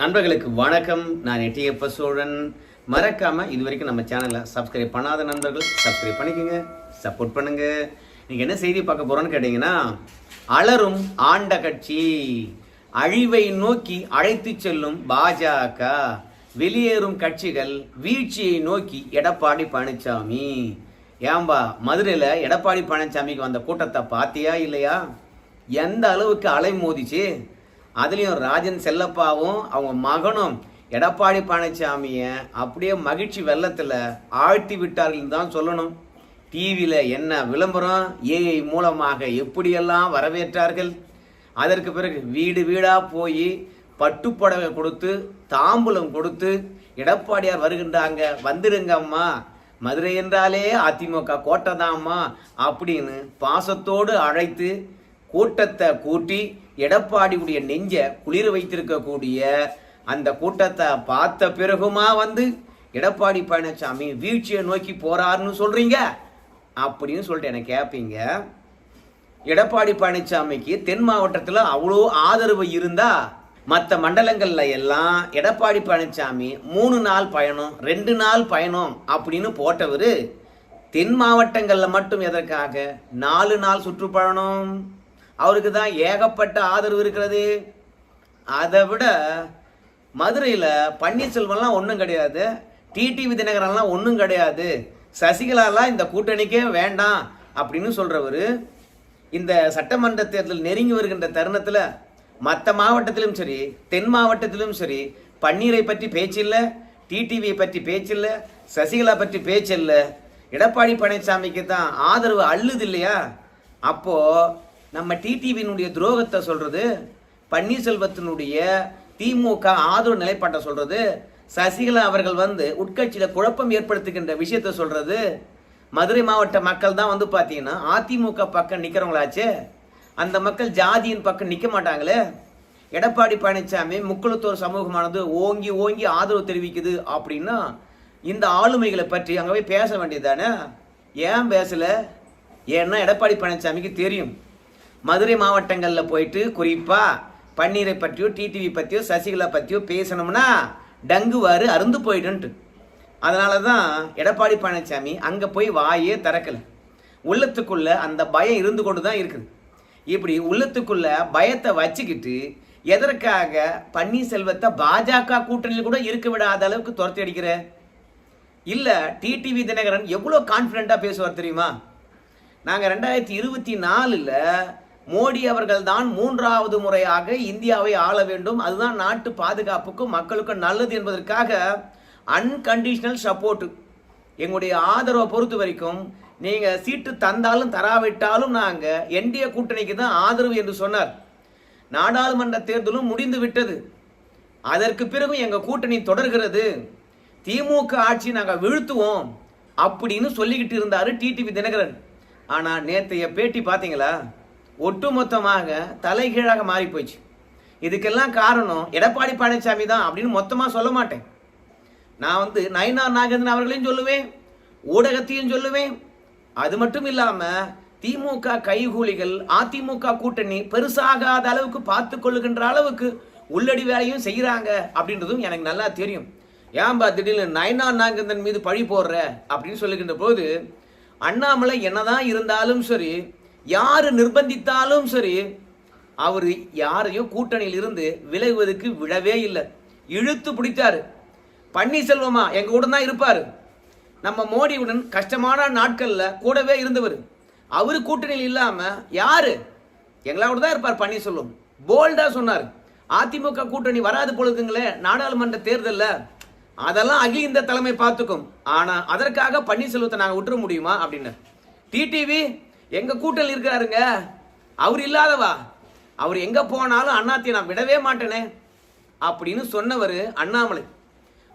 நண்பர்களுக்கு வணக்கம். நான் எட்டியப்ப சோழன். மறக்காம இது வரைக்கும் நம்ம சேனலை சப்ஸ்கிரைப் பண்ணாத நண்பர்கள் சப்ஸ்கிரைப் பண்ணிக்கோங்க சப்போர்ட் பண்ணுங்க. நீங்க என்ன செய்தி பார்க்க போறோம்னு கேட்டீங்கன்னா அலரும் ஆண்ட கட்சி. அழிவை நோக்கி அழைத்து செல்லும் பாஜக. வெளியேறும் கட்சிகள் வீழ்ச்சியை நோக்கி எடப்பாடி பழனிசாமி. ஏம்பா மதுரையில் எடப்பாடி பழனிசாமிக்கு வந்த கூட்டத்தை பார்த்தியா இல்லையா? எந்த அளவுக்கு அலை மோதிச்சு? அதுலேயும் ராஜன் செல்லப்பாவும் அவங்க மகனும் எடப்பாடி பழனிசாமியை அப்படியே மகிழ்ச்சி வெள்ளத்தில் ஆழ்த்தி விட்டார்கள் தான் சொல்லணும். டிவியில் என்ன விளம்பரம் ஏஐ மூலமாக எப்படியெல்லாம் வரவேற்றார்கள்? அதற்கு பிறகு வீடு வீடாக போய் பட்டுப்புடவை கொடுத்து தாம்பூலம் கொடுத்து எடப்பாடியார் வருகின்றாங்க. வந்துடுங்க அம்மா மதுரை என்றாலே அதிமுக கோட்டைதாம்மா அப்படின்னு பாசத்தோடு அழைத்து கூட்டத்தை கூட்டி எடப்பாடியுடைய நெஞ்சை குளிர் வைத்திருக்கக்கூடிய அந்த கூட்டத்தை பார்த்த பிறகுமா வந்து எடப்பாடி பழனிசாமி வீழ்ச்சியை நோக்கி போறாருன்னு சொல்றீங்க? அப்படின்னு சொல்லிட்டு எனக்கு கேட்பீங்க எடப்பாடி பழனிசாமிக்கு தென் மாவட்டத்தில் அவ்வளோ ஆதரவு இருந்தா மற்ற மண்டலங்களில் எல்லாம் எடப்பாடி பழனிசாமி மூணு நாள் பயணம் ரெண்டு நாள் பயணம் அப்படின்னு போட்டவர் தென் மாவட்டங்களில் மட்டும் எதற்காக? நாலு நாள் சுற்றுப்பயணம். அவருக்கு தான் ஏகப்பட்ட ஆதரவு இருக்கிறது. அதை விட மதுரையில் பன்னீர்செல்வம்லாம் ஒன்றும் கிடையாது. டிடிவி தினகரன்லாம் ஒன்றும் கிடையாது. சசிகலாலாம் இந்த கூட்டணிக்கே வேண்டாம் அப்படின்னு சொல்கிறவர் இந்த சட்டமன்ற தேர்தல் நெருங்கி வருகின்ற தருணத்தில் மற்ற மாவட்டத்திலும் சரி தென் மாவட்டத்திலும் சரி பன்னீரை பற்றி பேச்சில்லை டிடிவியை பற்றி பேச்சில்லை சசிகலா பற்றி பேச்சில்லை. எடப்பாடி பழனிசாமிக்கு தான் ஆதரவு அள்ளுது இல்லையா? அப்போது நம்ம டிடிவியினுடைய துரோகத்தை சொல்கிறது பன்னீர்செல்வத்தினுடைய திமுக ஆதரவு நிலைப்பாட்டை சொல்கிறது சசிகலா அவர்கள் வந்து உட்கட்சியில் குழப்பம் ஏற்படுத்துகின்ற விஷயத்தை சொல்கிறது மதுரை மாவட்ட மக்கள் தான் வந்து பார்த்தீங்கன்னா அதிமுக பக்கம் நிற்கிறவங்களாச்சே அந்த மக்கள் ஜாதியின் பக்கம் நிற்க மாட்டாங்களே? எடப்பாடி பழனிசாமி முக்குளத்தோர் சமூகமானது ஓங்கி ஓங்கி ஆதரவு தெரிவிக்குது அப்படின்னா இந்த ஆளுமைகளை பற்றி அங்கே போய் பேச வேண்டியது ஏன் பேசலை? ஏன்னா எடப்பாடி பழனிசாமிக்கு தெரியும். மதுரை மாவட்டங்களில் போயிட்டு குறிப்பாக பன்னீரை பற்றியோ டிடிவி பற்றியோ சசிகலா பற்றியோ பேசணும்னா டங்குவாரு அருந்து போயிடுன்ட்டு. அதனால தான் எடப்பாடி பழனிசாமி அங்கே போய் வாயே திறக்கலை. உள்ளத்துக்குள்ளே அந்த பயம் இருந்து கொண்டு தான் இருக்குது. இப்படி உள்ளத்துக்குள்ள பயத்தை வச்சுக்கிட்டு எதற்காக பன்னீர்செல்வத்தை பாஜக கூட்டணியில் கூட இருக்க விடாத அளவுக்கு துரத்தி அடிக்கிற? இல்லை டிடிவி தினகரன் எவ்வளோ கான்ஃபிடெண்ட்டாக பேசுவார் தெரியுமா? நாங்கள் ரெண்டாயிரத்தி இருபத்தி நாலில் மோடி அவர்கள் தான் மூன்றாவது முறையாக இந்தியாவை ஆள வேண்டும். அதுதான் நாட்டு பாதுகாப்புக்கும் மக்களுக்கும் நல்லது என்பதற்காக அன்கண்டிஷனல் சப்போர்ட் எங்களுடைய ஆதரவை பொறுத்த வரைக்கும் நீங்கள் சீட்டு தந்தாலும் தராவிட்டாலும் நாங்கள் என்டிஏ கூட்டணிக்கு தான் ஆதரவு என்று சொன்னார். நாடாளுமன்ற தேர்தலும் முடிந்து விட்டது. அதற்கு பிறகு எங்கள் கூட்டணி தொடர்கிறது. திமுக ஆட்சி நாங்கள் வீழ்த்துவோம் அப்படின்னு சொல்லிக்கிட்டு இருந்தார் டிடிவி தினகரன். ஆனால் நேற்றைய பேட்டி பார்த்தீங்களா ஒட்டுமொத்தமாக தலைகீழாக மாறி போயிடுச்சு இதுக்கெல்லாம் காரணம் எடப்பாடி பழனிசாமி தான் அப்படின்னு மொத்தமாக சொல்ல மாட்டேன். நான் வந்து நயனார் நாகேந்திரன் அவர்களையும் சொல்லுவேன் ஊடகத்தையும் சொல்லுவேன் அது மட்டும் இல்லாமல் திமுக கைகூலிகள் அதிமுக கூட்டணி பெருசாகாத அளவுக்கு பார்த்து கொள்ளுகின்ற அளவுக்கு உள்ளடி வேலையும் செய்கிறாங்க அப்படின்றதும் எனக்கு நல்லா தெரியும். ஏன்பா திடீர்னு நயனா நாகந்தன் மீது பழி போடுற அப்படின்னு சொல்லுகின்ற போது அண்ணாமலை என்னதான் இருந்தாலும் சரி யார் நிர்பந்தித்தாலும் சரி அவர் யாரையும் கூட்டணியில் இருந்து விலகுவதற்கு விழவே இல்லை. இழுத்து பிடித்தாரு பன்னீர்செல்வமா எங்க கூட தான் இருப்பார். நம்ம மோடியுடன் கஷ்டமான நாட்களில் கூடவே இருந்தவர். அவர் கூட்டணியில் இல்லாமல் யார்? எங்களோட தான் இருப்பார் செல்வம் போல்டாக சொன்னார். அதிமுக கூட்டணி வராது பொழுதுங்களே நாடாளுமன்ற தேர்தலில். அதெல்லாம் அகில இந்த தலைமை பார்த்துக்கும். ஆனால் அதற்காக பன்னீர்செல்வத்தை நாங்கள் விட்டுற முடியுமா அப்படின்னு டிடிவி எங்கள் கூட்டணி இருக்கிறாருங்க? அவர் இல்லாதவா? அவர் எங்கே போனாலும் அண்ணாத்தையும் நான் விடவே மாட்டேனே. அப்படின்னு சொன்னவர் அண்ணாமலை.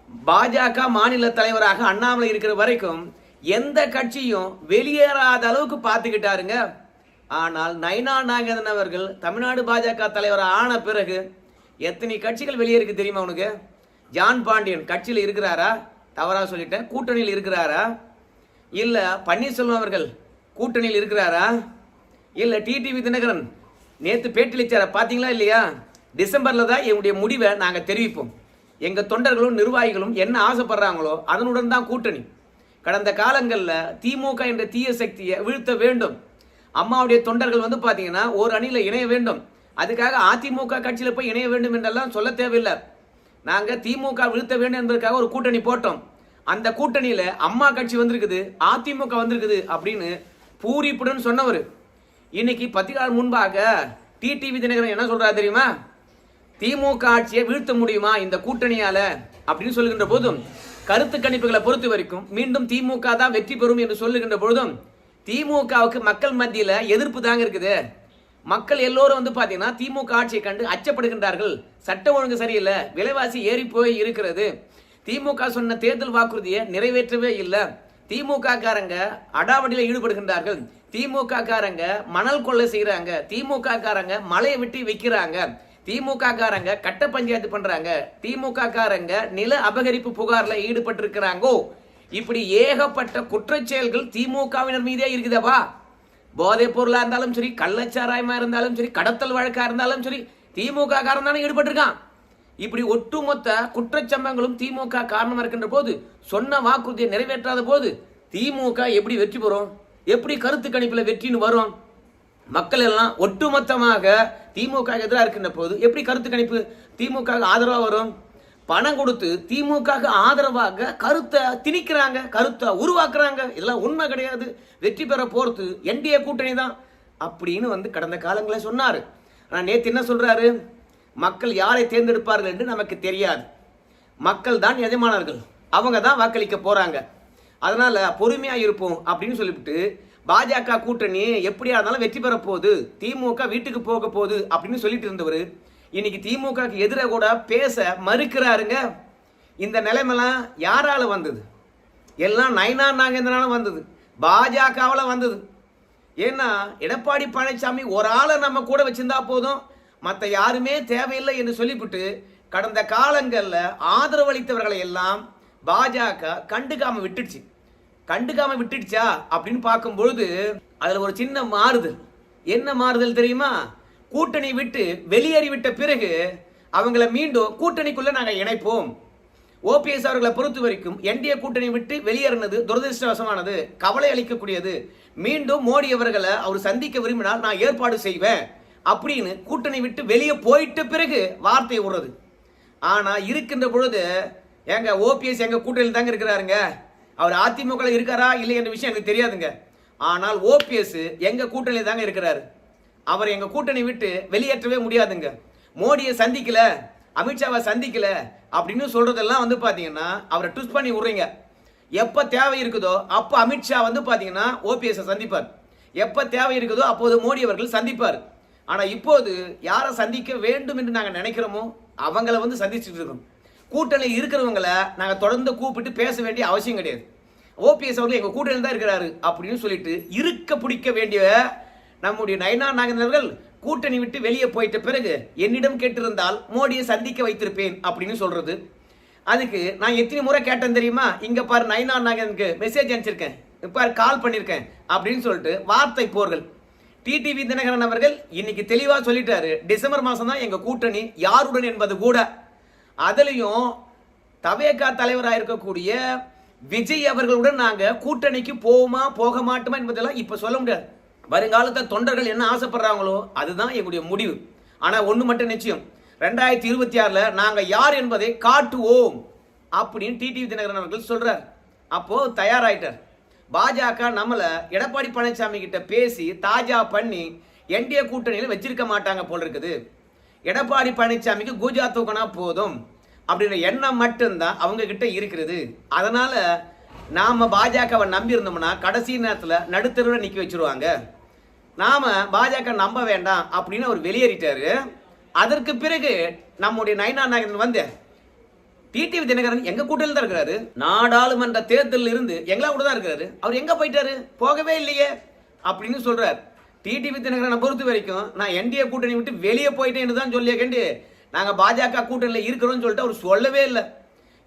பாஜக மாநில தலைவராக அண்ணாமலை இருக்கிற வரைக்கும் எந்த கட்சியும் வெளியேறாத அளவுக்கு பார்த்துக்கிட்டாருங்க. ஆனால் நைனா நாகேந்திரன் அவர்கள் தமிழ்நாடு பாஜக தலைவர் ஆன பிறகு எத்தனை கட்சிகள் வெளியேறிக்கு தெரியுமா உனக்கு? ஜான் பாண்டியன் கட்சியில் இருக்கிறாரா? தவறாக சொல்லிட்டேன். கூட்டணியில் இருக்கிறாரா? இல்லை பன்னீர்செல்வம் அவர்கள் கூட்டணியில் இருக்கிறாரா? இல்லை டிடிவி தினகரன் நேற்று பேட்டியளிச்சார? பார்த்தீங்களா இல்லையா? டிசம்பரில் தான் என்னுடைய முடிவை நாங்கள் தெரிவிப்போம். எங்கள் தொண்டர்களும் நிர்வாகிகளும் என்ன ஆசைப்படுறாங்களோ அதனுடன் தான் கூட்டணி. கடந்த காலங்களில் திமுக என்ற தீய சக்தியை வீழ்த்த வேண்டும். அம்மாவுடைய தொண்டர்கள் வந்து பார்த்தீங்கன்னா ஒரு அணியில் இணைய வேண்டும். அதுக்காக அதிமுக கட்சியில் போய் இணைய வேண்டும் என்றெல்லாம் சொல்ல தேவையில்லை. நாங்கள் திமுக வீழ்த்த வேண்டும் என்பதற்காக ஒரு கூட்டணி போட்டோம். அந்த கூட்டணியில் அம்மா கட்சி வந்திருக்குது அதிமுக வந்திருக்குது அப்படின்னு பூரிப்புடன் சொன்னவர். இன்னைக்கு பத்து நாள் முன்பாக டிடிவி தினகரன் என்ன சொல்றாரு தெரியுமா? திமுக ஆட்சியை வீழ்த்த முடியுமா இந்த கூட்டணியால அப்படின்னு சொல்லுகின்ற போதும் கருத்து கணிப்புகளை பொறுத்த வரைக்கும் மீண்டும் திமுக தான் வெற்றி பெறும் என்று சொல்லுகின்ற பொழுதும் திமுகவுக்கு மக்கள் மத்தியில் எதிர்ப்பு தாங்க இருக்குது. மக்கள் எல்லோரும் வந்து பார்த்தீங்கன்னா திமுக ஆட்சியை கண்டு அச்சப்படுகின்றார்கள். சட்ட ஒழுங்கு சரியில்லை விலைவாசி ஏறி போய் இருக்கிறது. திமுக சொன்ன தேர்தல் வாக்குறுதியை நிறைவேற்றவே இல்லை. திமுக காரங்க அடாவடியில் ஈடுபடுகின்றார்கள். திமுக காரங்க மணல் கொள்ளை செய்கிறாங்க திமுக காரங்க மலையை வெட்டி வைக்கிறாங்க. திமுக காரங்க கட்ட பஞ்சாயத்து பண்றாங்க. திமுக காரங்க நில அபகரிப்பு புகார்ல ஈடுபட்டிருக்கிறாங்கோ. இப்படி ஏகப்பட்ட குற்றச்செயல்கள் திமுகவினர் மீதே இருக்குதப்பா போதைப் பொருளா இருந்தாலும் சரி கள்ளச்சாராயமா இருந்தாலும் சரி கடத்தல் வழக்கா இருந்தாலும் சரி திமுக காரன் தானே ஈடுபட்டிருக்கான். இப்படி ஒட்டுமொத்த குற்றச்சம்பங்களும் திமுக காரணமா இருக்கின்ற போது சொன்ன வாக்குறுதியை நிறைவேற்றாத போது திமுக எப்படி வெற்றி பெறும்? எப்படி கருத்து கணிப்பில் வெற்றின்னு வரும்? மக்கள் எல்லாம் ஒட்டுமொத்தமாக திமுக எதிராக இருக்கின்ற போது எப்படி கருத்து கணிப்பு? திமுக ஆதரவாக வரும்? பணம் கொடுத்து திமுக ஆதரவாக கருத்தை திணிக்கிறாங்க கருத்தை உருவாக்குறாங்க. இதெல்லாம் உண்மை கிடையாது. வெற்றி பெற போகிறது என்டிஏ கூட்டணி தான் அப்படின்னு வந்து கடந்த காலங்களில் சொன்னார். ஆனால் நேற்று என்ன சொல்கிறாரு மக்கள் யாரை தேர்ந்தெடுப்பார்கள் என்று நமக்கு தெரியாது. மக்கள் தான் எஜமானர்கள். அவங்க தான் வாக்களிக்க போகிறாங்க அதனால் பொறுமையாக இருப்போம் அப்படின்னு சொல்லிவிட்டு பாஜக கூட்டணி எப்படியா இருந்தாலும் வெற்றி பெற போகுது. திமுக வீட்டுக்கு போக போகுது அப்படின்னு சொல்லிட்டு இருந்தவர். இன்னைக்கு திமுகக்கு எதிராக கூட பேச மறுக்கிறாருங்க. இந்த நிலைமெல்லாம் யாரால வந்தது? எல்லாம் நயனா நாகேந்திரனால வந்தது. பாஜகவில் வந்தது. ஏன்னா எடப்பாடி பழனிசாமி ஒரு ஆளை நம்ம கூட வச்சிருந்தா போதும். மற்ற யாருமே தேவையில்லை என்று சொல்லிவிட்டு கடந்த காலங்களில் ஆதரவளித்தவர்களை எல்லாம் பாஜக கண்டுக்காம விட்டுடுச்சு. கண்டுக்காம விட்டுடுச்சா அப்படின்னு பார்க்கும்பொழுது அதுல ஒரு சின்ன மாறுதல். என்ன மாறுதல் தெரியுமா? கூட்டணி விட்டு வெளியேறிவிட்ட பிறகு அவங்கள மீண்டும் கூட்டணிக்குள்ள நாங்கள் இணைப்போம். ஓபிஎஸ் அவர்களை பொறுத்த வரைக்கும் என்டிஏ கூட்டணி விட்டு வெளியேறினது துரதிருஷ்டவசமானது. கவலை அளிக்கக்கூடியது. மீண்டும் மோடி அவர்களை அவர் சந்திக்க விரும்பினால் நான் ஏற்பாடு செய்வேன் அப்படின்னு கூட்டணி விட்டு வெளியே போயிட்ட பிறகு வார்த்தை விடுறது ஆனால் இருக்கின்ற பொழுது எங்க ஓபிஎஸ் எங்க கூட்டணியில் தாங்க இருக்கிறாருங்க? அவர் அதிமுக இருக்காரா இல்லை என்ற விஷயம் எனக்கு தெரியாதுங்க. ஆனால் ஓபிஎஸ் எங்க கூட்டணியில் தாங்க இருக்கிறாரு. அவர் எங்க கூட்டணி விட்டு வெளியேற்றவே முடியாதுங்க. மோடியை சந்திக்கல அமித்ஷாவை சந்திக்கல அப்படின்னு சொல்றதெல்லாம் வந்து பாத்தீங்கன்னா அவரை ட்விஸ்ட் பண்ணி விடுறீங்க. எப்ப தேவை இருக்குதோ அப்ப அமித்ஷா வந்து பாத்தீங்கன்னா ஓபிஎஸ் சந்திப்பார். எப்ப தேவை இருக்குதோ அப்போது மோடி அவர்கள் சந்திப்பார். ஆனா இப்போது யாரை சந்திக்க வேண்டும் என்று நாங்கள் நினைக்கிறோமோ அவங்கள வந்து சந்திச்சுட்டு இருக்கோம். கூட்டணி இருக்கிறவங்களை நாங்கள் தொடர்ந்து கூப்பிட்டு பேச வேண்டிய அவசியம் கிடையாது. ஓபிஎஸ் அவர்கள் எங்கள் கூட்டணி தான் இருக்கிறாரு அப்படின்னு சொல்லிட்டு இருக்க பிடிக்க வேண்டிய நம்முடைய நயனா நாகேந்திரர்கள் கூட்டணி விட்டு வெளியே போயிட்ட பிறகு என்னிடம் கேட்டிருந்தால் மோடியை சந்திக்க வைத்திருப்பேன் அப்படின்னு சொல்றது. அதுக்கு நான் எத்தனை முறை கேட்டேன் தெரியுமா? இங்க பாரு நயனா நாகேந்திரனுக்கு மெசேஜ் அனுப்பிச்சிருக்கேன். பாரு கால் பண்ணியிருக்கேன் அப்படின்னு சொல்லிட்டு வார்த்தை போர்கள். டிடிவி தினகரன் அவர்கள் இன்னைக்கு தெளிவாக சொல்லிட்டாரு. டிசம்பர் மாதம் தான் எங்கள் கூட்டணி யாருடன் என்பது கூட அதுலேயும் தவேகா தலைவராக இருக்கக்கூடிய விஜய் அவர்களுடன் நாங்கள் கூட்டணிக்கு போவோமா போக மாட்டோமா என்பதெல்லாம் இப்போ சொல்ல முடியாது. வருங்காலத்தில் தொண்டர்கள் என்ன ஆசைப்படுறாங்களோ அதுதான் எங்களுடைய முடிவு. ஆனால் ஒன்று மட்டும் நிச்சயம். ரெண்டாயிரத்தி இருபத்தி ஆறில் நாங்கள் யார் என்பதை காட்டுவோம் அப்படின்னு டிடிவி தினகரன் அவர்கள் சொல்கிறார் அப்போது தயாராயிட்டார். பாஜக நம்மளை எடப்பாடி பழனிசாமி கிட்ட பேசி தாஜா பண்ணி என்டிஏ கூட்டணியில் வச்சிருக்க மாட்டாங்க போல் இருக்குது. எடப்பாடி பழனிசாமிக்கு கூஜா தூக்கினா போதும் அப்படின்ற எண்ணம் மட்டும்தான் அவங்க கிட்ட இருக்கிறது. அதனால நாம பாஜகவை நம்பி இருந்தோம்னா கடைசி நேரத்தில் நடுத்தருவில் நிற்க வச்சிருவாங்க. நாம பாஜக நம்ப வேண்டாம் அப்படின்னு அவர் வெளியேறிட்டாரு. அதற்கு பிறகு நம்முடைய நயனா நாயகன் வந்து டிடிவி தினகரன் எங்க கூட்டத்தில் தான் இருக்கிறாரு? நாடாளுமன்ற தேர்தலில் இருந்து எங்களா கூட தான் இருக்கிறாரு. அவர் எங்க போயிட்டாரு? போகவே இல்லையே. அப்படின்னு சொல்றாரு. டிடிவி தினகரனை பொறுத்த வரைக்கும் நான் என்டிஏ கூட்டணி விட்டு வெளியே போயிட்டேன்னு தான் சொல்லிய கண்டு நாங்கள் பாஜக கூட்டணியில் இருக்கிறோம்னு சொல்லிட்டு அவர் சொல்லவே இல்லை.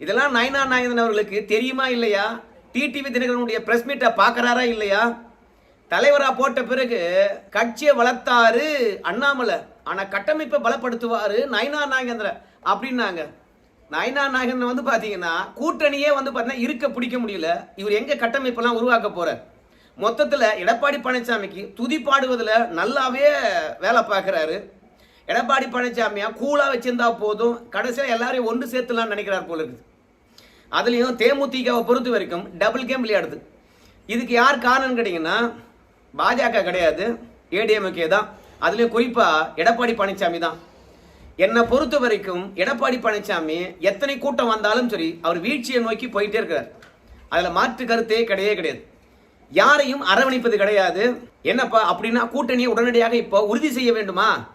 இதெல்லாம் நயனா நாயகன் அவர்களுக்கு தெரியுமா இல்லையா? டிடிவி தினகரனுடைய பிரஸ் மீட்டை பார்க்குறாரா இல்லையா? தலைவராக போட்ட பிறகு கட்சியை வளர்த்தாரு அண்ணாமலை. ஆனால் கட்டமைப்பை பலப்படுத்துவார் நயனா நாகேந்திர அப்படின்னாங்க. நயனா நாகேந்திரன் வந்து பார்த்தீங்கன்னா கூட்டணியே வந்து பார்த்தீங்கன்னா இருக்க பிடிக்க முடியல. இவர் எங்கே கட்டமைப்பெல்லாம் உருவாக்க போறார்? மொத்தத்தில் எடப்பாடி பழனிசாமிக்கு துதி பாடுவதில் நல்லாவே வேலை பார்க்குறாரு. எடப்பாடி பழனிசாமியாக கூலாக வச்சிருந்தா போதும். கடைசியில் எல்லாரையும் ஒன்று சேர்த்துலான்னு நினைக்கிறார் போல இருக்குது. அதுலேயும் தேமுதிகவை பொறுத்த வரைக்கும் டபுள் கேம் விளையாடுது. இதுக்கு யார் காரணம் கேட்டிங்கன்னா பாஜக கிடையாது ஏடிஎம்கே தான். அதுலேயும் குறிப்பாக எடப்பாடி பழனிசாமி தான். என்னை பொறுத்த வரைக்கும் எடப்பாடி பழனிசாமி எத்தனை கூட்டம் வந்தாலும் சரி அவர் வீழ்ச்சியை நோக்கி போயிட்டே இருக்கிறார். அதில் மாற்று கருத்தே கிடையவே கிடையாது. யாரையும் அரவணைப்பது கிடையாது. என்னப்பா அப்படின்னா கூட்டணியை உடனடியாக இப்போ உறுதி செய்ய வேண்டுமா?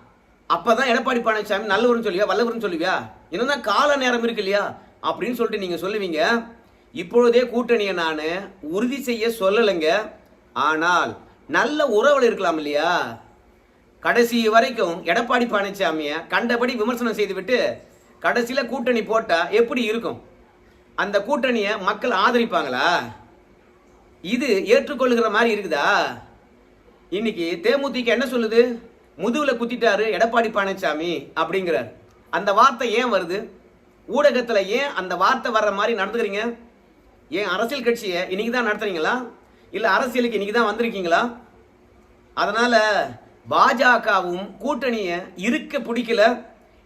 அப்பதான் எடப்பாடி பழனிசாமி நல்லவர்னு சொல்லுவியா வல்லவர்னு சொல்லுவியா? என்னன்னா கால நேரம் இருக்கு இல்லையா? அப்படின்னு சொல்லிட்டு நீங்க சொல்லுவீங்க. இப்பொழுதே கூட்டணியை நான் உறுதி செய்ய சொல்லலைங்க. ஆனால் நல்ல உறவில் இருக்கலாம் இல்லையா? கடைசி வரைக்கும் எடப்பாடி பழனிசாமியை கண்டபடி விமர்சனம் செய்துவிட்டு கடைசியில் கூட்டணி போட்டால் எப்படி இருக்கும்? அந்த கூட்டணியை மக்கள் ஆதரிப்பாங்களா? இது ஏற்றுக்கொள்ளுகிற மாதிரி இருக்குதா? இன்னைக்கு தேமுதிக என்ன சொல்லுது? முதுகுல குத்திட்டாரு எடப்பாடி பழனிசாமி அப்படிங்கிறார். அந்த வார்த்தை ஏன் வருது? ஊடகத்துல ஏன் அந்த வார்த்தை வர்ற மாதிரி நடந்துக்கிறீங்க? ஏன் அரசியல் கட்சியை இன்னைக்கு தான் நடத்துறீங்களா? இல்ல அரசியலுக்கு இன்னைக்கு தான் வந்திருக்கீங்களா? அதனால பாஜகவும் கூட்டணியை இருக்க பிடிக்கல.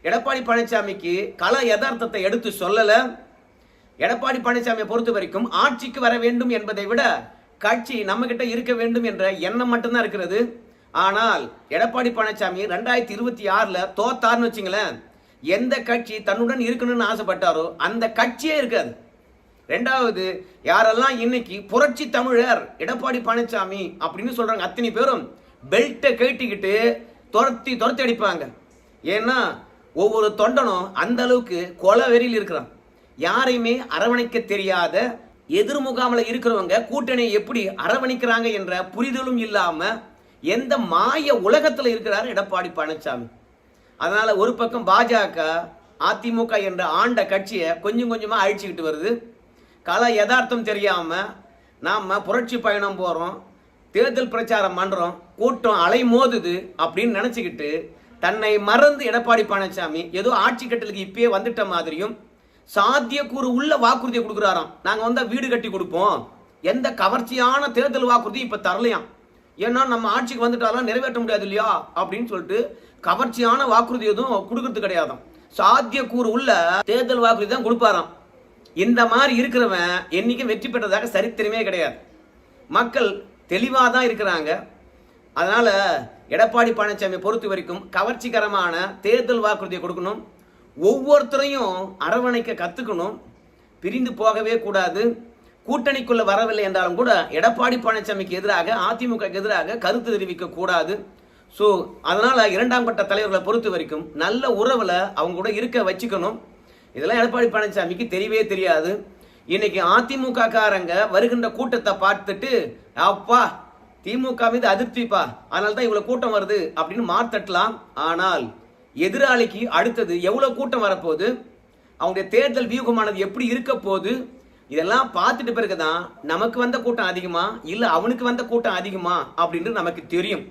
எடப்பாடி பழனிசாமிக்கு கள யதார்த்தத்தை எடுத்து சொல்லலை. எடப்பாடி பழனிசாமியை பொறுத்த வரைக்கும் ஆட்சிக்கு வர வேண்டும் என்பதை விட கட்சி நம்ம கிட்ட இருக்க வேண்டும் என்ற எண்ணம் மட்டும்தான் இருக்கிறது. ஆனால் எடப்பாடி பழனிசாமி ரெண்டாயிரத்தி இருபத்தி ஆறுல தோத்தார்னு வச்சுங்களேன் எந்த கட்சி தன்னுடன் இருக்கணும்னு ஆசைப்பட்டாரோ அந்த கட்சியே இருக்காது. ரெண்டாவது யாரெல்லாம் இன்னைக்கு புரட்சி தமிழர் எடப்பாடி பழனிசாமி அப்படின்னு சொல்றாங்க அத்தனை பேரும் பெல்ட்டை கேட்டிக்கிட்டு துரத்தி துரத்தி அடிப்பாங்க. ஏன்னா ஒவ்வொரு தொண்டனும் அந்த அளவுக்கு கொலை வெறியில் இருக்கிறான். யாரையுமே அரவணைக்க தெரியாத எதிர்முகாமில் இருக்கிறவங்க கூட்டணியை எப்படி அரவணைக்கிறாங்க என்ற புரிதலும் இல்லாமல் எந்த மாய உலகத்தில் இருக்கிறார் எடப்பாடி பழனிசாமி அதனால் ஒரு பக்கம் பாஜக அதிமுக என்ற ஆண்ட கட்சியை கொஞ்சம் கொஞ்சமாக அழிச்சுக்கிட்டு வருது. கல யதார்த்தம் தெரியாமல் நாம் புரட்சி பயணம் போகிறோம் தேர்தல் பிரச்சாரம் பண்ணுறோம் கூட்டம் அலை மோதுது அப்படின்னு நினச்சிக்கிட்டு தன்னை மறந்து எடப்பாடி பழனிசாமி ஏதோ ஆட்சி கட்டலுக்கு இப்பயே வந்துட்ட மாதிரியும் சாத்தியக்கூறு உள்ள வாக்குறுதியை கொடுக்குறாராம். நாங்கள் வந்தால் வீடு கட்டி கொடுப்போம். எந்த கவர்ச்சியான தேர்தல் வாக்குறுதி இப்போ தரலையாம். ஏன்னா நம்ம ஆட்சிக்கு வந்துட்டாலும் நிறைவேற்ற முடியாது இல்லையா? அப்படின்னு சொல்லிட்டு கவர்ச்சியான வாக்குறுதி எதுவும் கொடுக்கறது கிடையாதாம். சாத்தியக்கூறு உள்ள தேர்தல் வாக்குறுதி தான் கொடுப்பாராம். இந்த மாதிரி இருக்கிறவன் என்னைக்கும் வெற்றி பெற்றதாக சரித்திரமே கிடையாது. மக்கள் தெளிவாக தான் இருக்கிறாங்க. அதனால் எடப்பாடி பழனிசாமி பொறுத்த வரைக்கும் கவர்ச்சிகரமான தேர்தல் வாக்குறுதியை கொடுக்கணும். ஒவ்வொருத்தரையும் அரவணைக்க கற்றுக்கணும் பிரிந்து போகவே கூடாது. கூட்டணிக்குள்ள வரவில்லை என்றாலும் கூட எடப்பாடி பழனிசாமிக்கு எதிராக அதிமுக எதிராக கருத்து தெரிவிக்க கூடாது. ஸோ அதனால் இரண்டாம் கட்ட தலைவர்களை பொறுத்த வரைக்கும் நல்ல உறவில் அவங்க கூட இருக்க வச்சுக்கணும். இதெல்லாம் எடப்பாடி பழனிசாமிக்கு தெரியவே தெரியாது. இன்னைக்கு அதிமுக காரங்க வருகின்ற கூட்டத்தை பார்த்துட்டு அப்பா திமுக மீது அதிருப்திப்பா அதனால தான் இவ்வளோ கூட்டம் வருது அப்படின்னு மாத்தட்டலாம் ஆனால் எதிராளிக்கு அடுத்தது எவ்வளோ கூட்டம் வரப்போகுது? அவங்களுடைய தேர்தல் வியூகமானது எப்படி இருக்க போகுது? இதெல்லாம் பார்த்துட்டு பிறகுதான் நமக்கு வந்த கூட்டம் அதிகமா? இல்லை அவனுக்கு வந்த கூட்டம் அதிகமா? அப்படின்னு நமக்கு தெரியும்.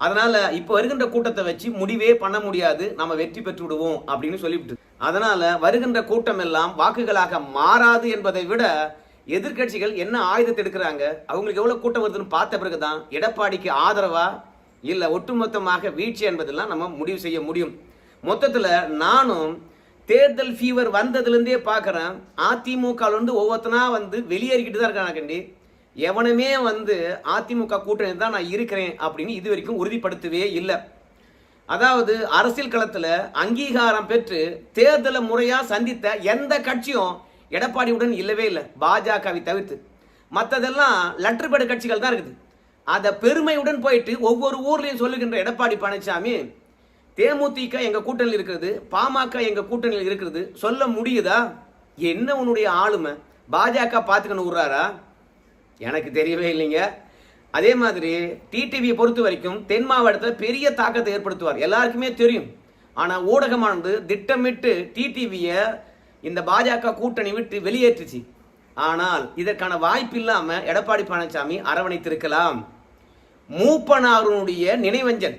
அதனால இப்போ வருகின்ற கூட்டத்தை வச்சு முடிவே பண்ண முடியாது. நம்ம வெற்றி பெற்று விடுவோம் அப்படின்னு சொல்லிவிட்டு. அதனால வருகின்ற கூட்டம் எல்லாம் வாக்குகளாக மாறாது என்பதை விட எதிர்க்கட்சிகள் என்ன ஆயுதத்தை எடுக்கிறாங்க? அவங்களுக்கு எவ்வளோ கூட்டம் வருதுன்னு பார்த்த பிறகு தான் எடப்பாடிக்கு ஆதரவா இல்லை ஒட்டுமொத்தமாக வீழ்ச்சி என்பதெல்லாம் நம்ம முடிவு செய்ய முடியும். மொத்தத்தில் நானும் தேர்தல் ஃபீவர் வந்ததுலேருந்தே பார்க்குறேன் அதிமுகலேருந்து ஒவ்வொருத்தனா வந்து வெளியேறிக்கிட்டு தான் இருக்காங்க கண்டி. எவனுமே வந்து அதிமுக கூட்டணி தான் நான் இருக்கிறேன் அப்படின்னு இது வரைக்கும் உறுதிப்படுத்தவே இல்லை. அதாவது அரசியல் களத்தில் அங்கீகாரம் பெற்று தேர்தலை முறையாக சந்தித்த எந்த கட்சியும் எடப்பாடியுடன் இல்லவே இல்லை. பாஜகவை தவிர்த்து. மற்றதெல்லாம் லெட்டர் பேடு கட்சிகள் தான் இருக்குது. அதை பெருமையுடன் போயிட்டு ஒவ்வொரு ஊர்லையும் சொல்லுகின்ற எடப்பாடி பழனிசாமி தேமுதிக எங்க கூட்டணியில் இருக்கிறது பாமக எங்க கூட்டணியில் இருக்கிறது சொல்ல முடியுதா? என்ன உன்னுடைய ஆளுமை? பாஜக பார்த்துக்கணும் விடுறாரா எனக்கு தெரியவே இல்லைங்க. அதே மாதிரி டிடிவியை பொறுத்த வரைக்கும் தென் மாவட்டத்தில் பெரிய தாக்கத்தை ஏற்படுத்துவார். எல்லாருக்குமே தெரியும். ஆனால் ஊடகமானது திட்டமிட்டு டிடிவியை இந்த பாஜக கூட்டணி விட்டு வெளியேற்றுச்சு. ஆனால் இதற்கான வாய்ப்பு இல்லாமல் எடப்பாடி பழனிசாமி அரவணைத்திருக்கலாம். மூப்பனாருடைய நினைவஞ்சல்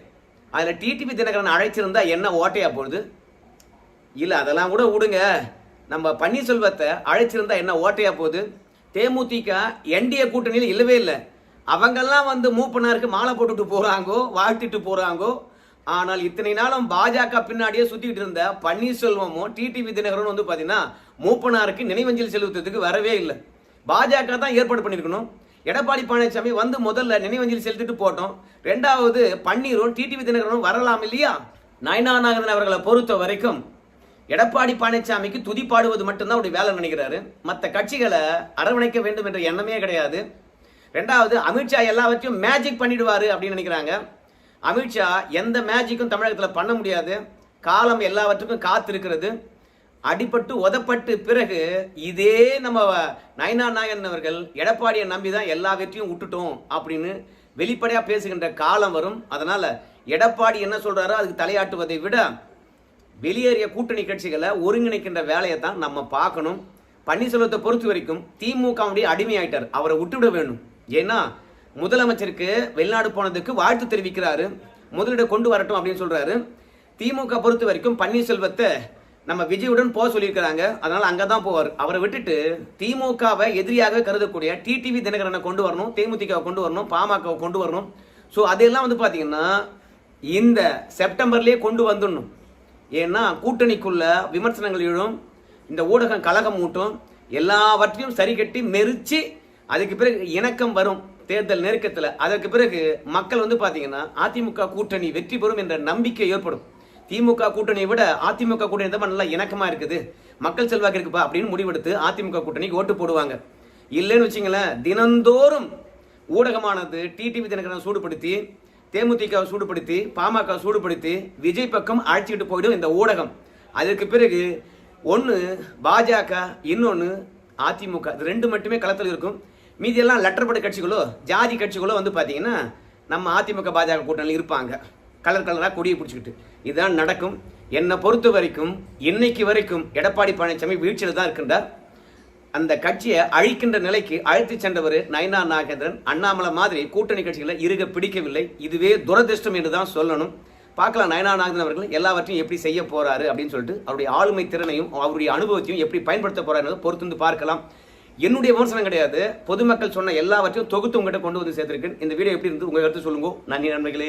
அதில் டிடிவி தினகரன் அழைச்சிருந்தா என்ன ஓட்டையா போகுது இல்லை அதெல்லாம் கூட விடுங்க. நம்ம பன்னீர்செல்வத்தை அழைச்சிருந்தா என்ன ஓட்டையா போகுது? தேமுதிக என்டிஏ கூட்டணியில் இல்லவே இல்லை. அவங்கெல்லாம் வந்து மூப்பனாருக்கு மாலை போட்டுட்டு போகிறாங்கோ வாழ்த்திட்டு போகிறாங்கோ ஆனால் இத்தனை நாளும் பாஜக பின்னாடியே சுற்றிக்கிட்டு இருந்த பன்னீர்செல்வமும் டிடிவி தினகரனும் வந்து பார்த்தீங்கன்னா மூப்பனாருக்கு நினைவஞ்சல் செலுத்துறதுக்கு வரவே இல்லை. பாஜக தான் ஏற்பாடு பண்ணியிருக்கணும். எடப்பாடி பழனிசாமி வந்து முதல்ல நினைவஞ்சலி செலுத்திட்டு போட்டோம். ரெண்டாவது பன்னீரும் டிடிவி தினகரனும் வரலாம் இல்லையா? நயனா நாகரன் அவர்களை பொறுத்த வரைக்கும் எடப்பாடி பழனிசாமிக்கு துதி பாடுவது மட்டும்தான் அவருடைய வேலை நினைக்கிறாரு. மற்ற கட்சிகளை அரவணைக்க வேண்டும் என்ற எண்ணமே கிடையாது. ரெண்டாவது அமித்ஷா எல்லாவற்றையும் மேஜிக் பண்ணிடுவாரு அப்படின்னு நினைக்கிறாங்க. அமித்ஷா எந்த மேஜிக்கும் தமிழகத்தில் பண்ண முடியாது. காலம் எல்லாவற்றுக்கும் காத்திருக்கிறது. அடிபட்டு உதப்பட்டு பிறகு இதே நம்ம நயனா நாயன் அவர்கள் எடப்பாடியை நம்பி தான் எல்லா வெற்றியும் விட்டுட்டோம் அப்படின்னு வெளிப்படையாக பேசுகின்ற காலம் வரும். அதனால் எடப்பாடி என்ன சொல்கிறாரோ அதுக்கு தலையாட்டுவதை விட வெளியேறிய கூட்டணி கட்சிகளை ஒருங்கிணைக்கின்ற வேலையை தான் நம்ம பார்க்கணும். பன்னீர்செல்வத்தை பொறுத்த வரைக்கும் திமுகவுடைய அடிமையாயிட்டார். அவரை விட்டுவிட வேணும் ஏன்னா முதலமைச்சருக்கு வெளிநாடு போனதுக்கு வாழ்த்து தெரிவிக்கிறாரு. முதலீடு கொண்டு வரட்டும் அப்படின்னு சொல்கிறாரு திமுக பொறுத்த வரைக்கும் பன்னீர்செல்வத்தை நம்ம விஜயுடன் போக சொல்லியிருக்கிறாங்க. அதனால அங்கே தான் போவார். அவரை விட்டுட்டு திமுகவை எதிரியாக கருதக்கூடிய டிடிவி தினகரனை கொண்டு வரணும் தேமுதிகவை கொண்டு வரணும் பாமகவை கொண்டு வரணும். ஸோ அதெல்லாம் வந்து பார்த்தீங்கன்னா இந்த செப்டம்பர்லேயே கொண்டு வந்துடணும். ஏன்னா கூட்டணிக்குள்ள விமர்சனங்கள் எழும் இந்த ஊடகம் கழகம் மூட்டும் எல்லாவற்றையும் சரி கட்டி மெரிச்சு அதுக்கு பிறகு இணக்கம் வரும் தேர்தல் நெருக்கத்தில். அதற்கு பிறகு மக்கள் வந்து பார்த்தீங்கன்னா அதிமுக கூட்டணி வெற்றி பெறும் என்ற நம்பிக்கை ஏற்படும். திமுக கூட்டணியை விட அதிமுக கூட்டணி தான் நல்லா இணக்கமாக இருக்குது. மக்கள் செல்வாக்கு இருக்குப்பா அப்படின்னு முடிவெடுத்து அதிமுக கூட்டணிக்கு ஓட்டு போடுவாங்க. இல்லைன்னு வச்சிங்களேன் தினந்தோறும் ஊடகமானது டிடிவி தினகரன் சூடுபடுத்தி தேமுதிகவை சூடுபடுத்தி பாமக சூடுபடுத்தி விஜய் பக்கம் அழைச்சிக்கிட்டு போயிடும் இந்த ஊடகம். அதற்கு பிறகு ஒன்று பாஜக இன்னொன்று அதிமுக. இது ரெண்டு மட்டுமே களத்தில் இருக்கும். மீதியெல்லாம் லெட்டர்பட கட்சிகளோ ஜாதி கட்சிகளோ வந்து பார்த்தீங்கன்னா நம்ம அதிமுக பாஜக கூட்டணியில் இருப்பாங்க. கலர் கலராக கொடியை பிடிச்சிக்கிட்டு. இதுதான் நடக்கும். என்னை பொறுத்த வரைக்கும் இன்னைக்கு வரைக்கும் எடப்பாடி பழனிசாமி வீழ்ச்சியில் தான் இருக்கின்றார். அந்த கட்சியை அழிக்கின்ற நிலைக்கு அழைத்து சென்றவர் நயனா நாகேந்திரன். அண்ணாமலை மாதிரி கூட்டணி கட்சிகளை இருக பிடிக்கவில்லை. இதுவே துரதிருஷ்டம் என்று தான் சொல்லணும். பார்க்கலாம் நயனா நாகேந்திரன் அவர்கள் எல்லாவற்றையும் எப்படி செய்ய போறாரு அப்படின்னு சொல்லிட்டு அவருடைய ஆளுமை திறனையும் அவருடைய அனுபவத்தையும் எப்படி பயன்படுத்த போறாரு பொறுத்து வந்து பார்க்கலாம். என்னுடைய விமர்சனம் கிடையாது. பொதுமக்கள் சொன்ன எல்லாவற்றையும் தொகுத்து உங்கள்கிட்ட கொண்டு வந்து சேர்த்திருக்கேன். இந்த வீடியோ எப்படி இருந்து உங்க கருத்து சொல்லுங்க. நன்றி நண்பர்களே.